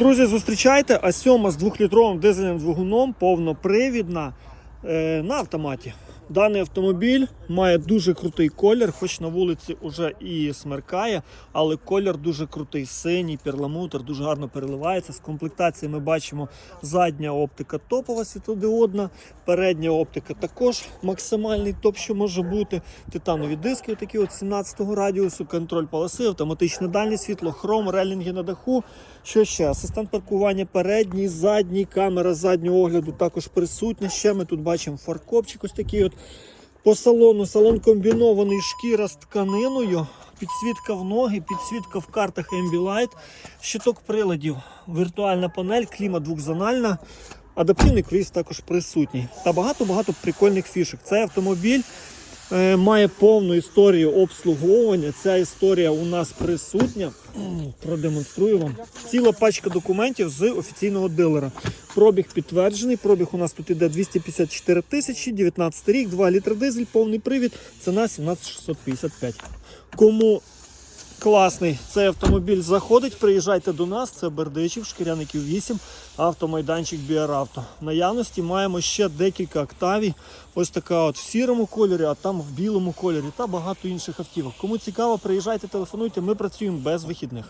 Друзі, зустрічайте, а сьома з двохлітровим дизельним двигуном повнопривідна е, на автоматі. Даний автомобіль має дуже крутий колір, хоч на вулиці вже і смеркає, але колір дуже крутий, синій, перламутр, дуже гарно переливається. З комплектації ми бачимо задня оптика топова світлодіодна, передня оптика також максимальний топ, що може бути. Титанові диски, такі от 17-го радіусу, контроль полоси, автоматичне дальнє світло, хром, релінги на даху. Що ще? Асистент паркування передній, задній, камера заднього огляду також присутня. Ще ми тут бачимо фаркопчик ось такий от. По салону. Салон комбінований шкіра з тканиною, підсвітка в ноги, підсвітка в картах Ambilight, щиток приладів, віртуальна панель, кліма двохзональна, адаптивний круїз також присутній. Та багато-багато прикольних фішок. Цей автомобіль має повну історію обслуговування. Ця історія у нас присутня. Продемонструю вам. Ціла пачка документів з офіційного дилера. Пробіг підтверджений. Пробіг у нас тут іде 254 тисячі, 19 рік, 2 літри дизель, повний привід. Ціна 17655. Кому класний цей автомобіль заходить, приїжджайте до нас. Це Бердичів, Шкіряників 8, автомайданчик Біаравто. Наявності маємо ще декілька октавій. Ось така от в сірому кольорі, а там в білому кольорі та багато інших автівок. Кому цікаво, приїжджайте, телефонуйте. Ми працюємо без вихідних.